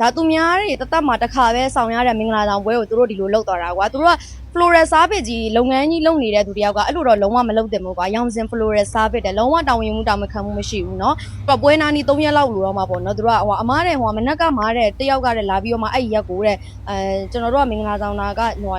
ဒါသူများတွေတသက်မှာတစ်ခါပဲဆောင်ရတဲ့မင်္ဂလာဆောင်ပွဲကိုသူတို့ဒီလိုလုပ်သွားတာကွာသူတို့က floral service ကြီးလုပ်ငန်းကြီးလုပ်နေတဲ့သူတယောက်ကအဲ့လိုတော့လုံးဝမလုပ်တယ်မို့ကွာရောင်စင် floral service တဲ့လုံးဝတောင်းရင်မှုတောင်းမခံမှုမရှိဘူးเนาะသူကပွဲနာနီ3ရက်လောက်လို့တော့မှာပေါ့เนาะသူတို့ကဟိုအမားတဲ့ဟိုမနက်ကမားတဲ့တယောက်ကတဲ့လာပြီးတော့မှအဲ့ရက်ကိုတဲ့အဲကျွန်တော်တို့ကမင်္ဂလာဆောင်တာကဟို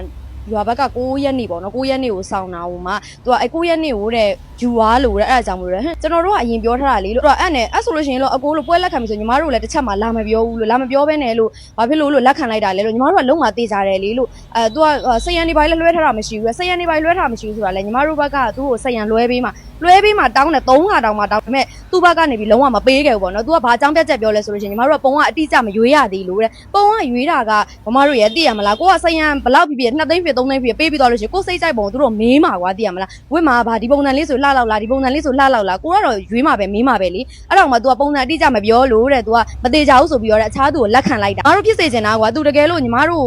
ရွာဘက်က9ရက်နေ့ပေါ့နော်9ရက်နေ့ကိုစောင်းတာဟိုမှာသူကအဲ9ရက်နေ့ကိုတဲ့ယူွားလို့တဲ့အဲ့ဒါကြောင့်မလို့တဲ့ဟမ်ကျွန်တော်တို့ကအရင်ပြောထားတာလေလို့သူကအဲ့နဲ့အဲ့ဆိုလို့ရှိရင်လို့အကိုလို့ပွဲလက်ခံပြီဆိုညီမတို့လည်းတစ်ချက်မှလာမပြောဘူးလို့လာမပြောဘဲနဲ့လို့ဘာဖြစ်လို့လို့လက်ခံလိုက်တာလဲလို့ညီမတို့ကလုံးဝသေးကြတယ်လေလို့အဲသူကစက်ရန်ဒီပိုင်းလည်းလွှဲထားတာမရှိဘူးစက်ရန်ဒီပိုင်းလွှဲထားတာမရှိဘူးဆိုတာလေညီမတို့ဘက်ကသူ့ကိုစက်ရန်လွှဲပေးမှလွှဲပေးမှတောင်းတယ်3ခါတောင်းမှတောင်းဒါပေမဲ့သူ့ဘက်ကနေပြီးလုံးဝမပေးခဲ့ဘူးပေါ့နော်သူကဘာအကြောင်းပြချက်ပြောလဲဆိုလို့ရှိရင်ညီမတို့ကပုံကအတိအကျမရွေးရသေးလို့တဲ့ပုံကရွေးတာကမမတို့ရဲ့သိရမလားကိုကစက်ရန်ဘလောက်ဖြစ်ဖြစ်2သိန်းဖြစ်3သိန်းဖြစ်ပေးပြီးတော့လို့ရှိရင်ကိုစိတ်ကြိုက်ပုံသူတို့မေးမှာကွာသိရမလားဝစ်မှာဗာဒီပုံစံလေးဆိုလှလောက်လားဒီပုံစံလေးဆိုလှလောက်လားကိုကတော့ရွေးမှာပဲမေးမှာပဲလေအဲ့တော့မှ तू ကပုံစံအတိအကျမပြောလို့တဲ့ तू ကမသေးကြဘူးဆိုပြီးတော့တဲ့အခြားသူကိုလက်ခံလိုက်တာငါတို့ဖြစ်စေချင်တာကွာ तू တကယ်လို့ညီမတို့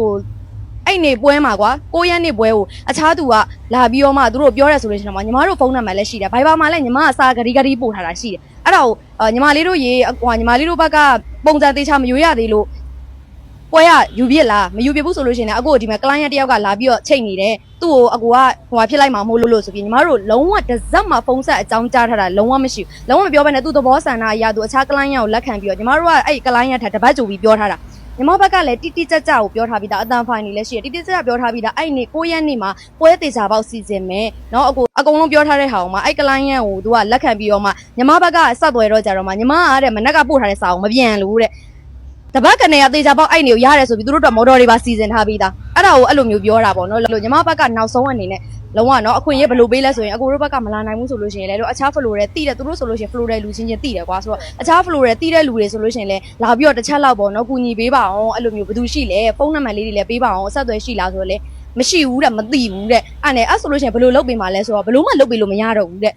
အဲ့နေပွဲမှာကွာ9ရက်နေ့ပွဲကိုအခြားသူကလာပြီးတော့မှသူတို့ပြောရဲဆိုလို့ရှိရင်တော့ညီမတို့ဖုန်းနံပါတ်လည်းရှိတယ် Viber မှာလည်းညီမကစာဂရီဂရီပို့ထားတာရှိတယ်အဲ့ဒါကိုညီမလေးတို့ရေဟိုညီမလေးတို့ဘက်ကပုံစံသေးချာမရွေးရသေးလို့ ပွဲရယူပြစ်လားမယူပြစ်ဘူးဆိုလို့ရှိရင်လည်းအကိုကဒီမှာ client တယောက်ကလာပြီးတော့ချိန်နေတယ်သူ့ကိုအကိုကဟိုဟာဖြစ်လိုက်မှာမဟုတ်လို့လို့ဆိုပြီးညီမတို့လုံးဝတစ်စက်မှဖုန်းဆက်အကြောင်းကြားထားတာလုံးဝမရှိဘူးလုံးဝမပြောဘဲနဲ့သူ့သဘောဆန္ဒအရာသူအခြား client ကိုလက်ခံပြီးတော့ညီမတို့ကအဲ့ client ထက်တပတ်ကြိုပြီးပြောထားတာညီမဘက်ကလည်းတိတိကျကျကိုပြောထားပြီးသားအတန်ဖိုင်နေလည်းရှိတယ်တိတိကျကျပြောထားပြီးသားအဲ့နေ9ရက်နေ့မှာပွဲသေးချာပေါက်စီစဉ်မယ်เนาะအကိုအကုန်လုံးပြောထားတဲ့ဟာကိုမှအဲ့ client ကိုသူကလက်ခံပြီးတော့မှညီမဘက်ကဆက်သွယ်တော့ကြတော့မှညီမကတဲ့မနက်ကပို့ထားတဲ့စာကိုမပြန်လို့တဲ့ တပတ်ကနေရသေးချာပေါက်အဲ့နေကိုရတယ်ဆိုပြီးသူတို့တော့မော်တော်တွေပါစီစဉ်ထားပြီးသားအဲ့ဒါကိုအဲ့လိုမျိုးပြောတာပေါ့နော်လို့ညီမဘက်ကနောက်ဆုံးအနေနဲ့လုံးဝနော်အခွင့်အရေးဘယ်လိုပေးလဲဆိုရင်အကိုတို့ဘက်ကမလာနိုင်ဘူးဆိုလို့ရှိရင်လည်းတို့အခြားဖလိုတွေတိတယ်သူတို့ဆိုလို့ရှိရင်ဖလိုတွေလူချင်းချင်းတိတယ်ကွာဆိုတော့အခြားဖလိုတွေတိတဲ့လူတွေဆိုလို့ရှိရင်လည်းလာပြီးတော့တစ်ချက်လောက်ပေါ့နော်ကူညီပေးပါအောင်အဲ့လိုမျိုးဘယ်သူရှိလဲဖုန်းနံပါတ်လေးတွေလည်းပေးပါအောင်အဆက်အသွယ်ရှိလားဆိုတော့လေမရှိဘူးတဲ့မသိဘူးတဲ့အဲ့နဲ့အဲ့ဆိုလို့ရှိရင်ဘယ်လိုလုပ်ပေးမှာလဲဆိုတော့ဘယ်လိုမှလုပ်ပေးလို့မရတော့ဘူးတဲ့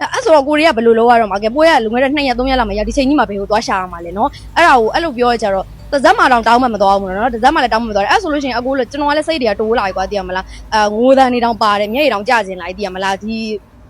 အဲ့ဆိုတော့ကိုရီးကဘယ်လိုလုပ်ရတော့မှာကဲပွဲကလူငယ်တဲ့2ရက်3ရက်လောက်မှရဒီချိန်ကြီးမှာဘယ်ကိုသွားရှာရမှာလဲနော်အဲ့ဒါကိုအဲ့လိုပြောရကြတော့တစ်စက်မှတောင်တောင်းမှမသွားဘူးနော်တစ်စက်မှလည်းတောင်းမှမသွားတယ်အဲ့ဆိုလို့ရှိရင်အကိုလည်းကျွန်တော်ကလည်းစိတ်တွေကတိုးလာပြီကွာသိရမလားအဲငိုးတန်းနေတောင်ပါတယ်မျက်ရည်တောင်ကျကျင်လာသိရမလားဒီ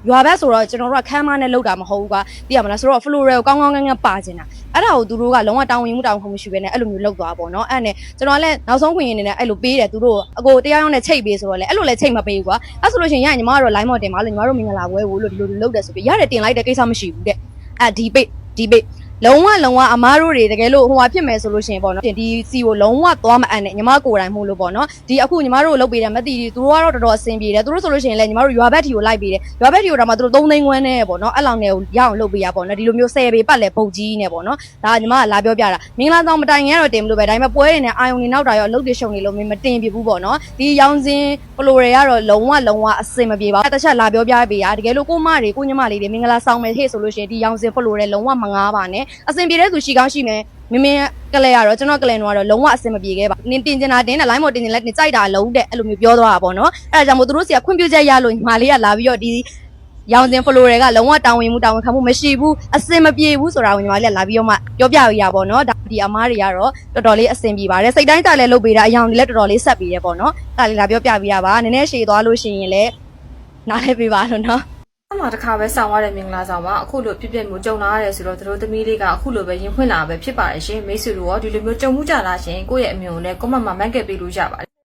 ရွာဘက်ဆိုတော့ကျွန်တော်တို့ကခမ်းမနဲ့လောက်တာမဟုတ်ဘူးကွာသိရမလားဆိုတော့ floral ကိုကောင်းကောင်းငန်းငန်းပါကျင်တာ အဲ့ဒါကိုသူတို့ကလုံးဝတောင်းဝင်မှုတောင်းခုမရှိဘဲနဲ့အဲ့လိုမျိုးလောက်သွားပေါ့နော်အဲ့နဲ့ကျွန်တော်ကလည်းနောက်ဆုံးခွင့်ရင်းနေနဲ့အဲ့လိုပေးတယ်သူတို့အကိုတရားရုံးနဲ့ချိတ်ပေးဆိုတော့လေအဲ့လိုလည်းချိတ်မပေးဘူးကွာအဲ့ဆိုလို့ရှိရင်ရရင်ညီမကတော့ line မော်တင်ပါလို့ညီမတို့မင်္ဂလာပွဲကိုလို့ဒီလိုဒီလိုလုပ်တယ်ဆိုပြီးရတယ်တင်လိုက်တဲ့ကိစ္စမရှိဘူးတဲ့အဲ့ဒီပိတ်ဒီပိတ် လုံးဝလုံးဝအမားတို့တွေတကယ်လို့ဟိုဟာဖြစ်မယ်ဆိုလို့ရှိရင်ပေါ့နော်ဒီစီကိုလုံးဝသွားမအပ်နဲ့ညီမကိုယ်တိုင်မှုလို့ပေါ့နော်ဒီအခုညီမတို့လုပ်ပေးတယ်မသိဘူးသူတို့ကတော့တော်တော်အဆင်ပြေတယ်သူတို့ဆိုလို့ရှိရင်လည်းညီမတို့ရွာဘက်ထီကိုလိုက်ပေးတယ်ရွာဘက်ထီကိုတော့မှသူတို့3သိန်းခွန်းနဲ့ပေါ့နော်အဲ့လောင်နဲ့ကိုရအောင်လုပ်ပေးရပေါ့နော်ဒီလိုမျိုး10ပေပတ်လဲပုံကြီးနဲ့ပေါ့နော်ဒါကညီမကလာပြောပြတာမင်္ဂလာဆောင်မတိုင်ခင်ကတော့တင်မလို့ပဲဒါပေမဲ့ပွဲတွေနဲ့အာယုံတွေနောက်တာရောအလုပ်တွေရှုံနေလို့မတင်ပြဘူးပေါ့နော်ဒီရောင်စင်ဖလိုတွေကတော့လုံးဝလုံးဝအဆင်မပြေပါဘူးတစ်ချက်လာပြောပြပေးရတကယ်လို့ကိုမတွေကိုညီမလေးတွေမင်္ဂလာဆောင်မယ်ဟေ့ဆိုလို့ရှိရင်ဒီရောင်စင်ဖလိုတွေလုံးဝမငားပါနဲ့အဆင်ပြေတဲ့သူရှိကောင်းရှိမယ်မင်းမင်းကလေးကတော့ကျွန်တော်ကလေးတော့လုံးဝအဆင်မပြေခဲ့ပါနင်တင်ကျင်တာတင်တယ် line မော်တင်ကျင်လဲတင်ကြိုက်တာလုံးတဲ့အဲ့လိုမျိုးပြောသွားတာပေါ့နော်အဲ့ဒါကြောင့်မို့သူတို့စီကခွင့်ပြုချက်ရလို့ညီမလေးကလာပြီးတော့ဒီရောင်စင်ဖလိုတွေကလုံးဝတာဝန်မှုတာဝန်ခံမှုမရှိဘူးအဆင်မပြေဘူးဆိုတာကိုညီမလေးကလာပြီးတော့မှပြောပြရရပါတော့ဒါဒီအမားတွေကတော့တော်တော်လေးအဆင်ပြေပါတယ်စိတ်တိုင်းကြလည်းလုပ်ပေးတာအယောင်တွေလည်းတော်တော်လေးဆက်ပေးရပေါ့နော်ဒါလေးလာပြောပြပြရပါနည်းနည်းရှည်သွားလို့ရှိရင်လည်းနားလဲပေးပါတော့နော် အမှတစ်ခါပဲဆောင်ရတဲ့မင်္ဂလာဆောင်မှာအခုလိုပြည့်ပြည့်မျိုးကြုံလာရတယ်ဆိုတော့တို့သမီးလေးကအခုလိုပဲရင်ဖွင့်လာပဲဖြစ်ပါတယ်ရှင်မိတ်ဆွေတို့ရောဒီလိုမျိုးကြုံမှုကြလားရှင်ကိုယ့်ရဲ့အမြင်ကိုလည်း comment မှာမှတ်ခဲ့ပေးလို့ရပါတယ်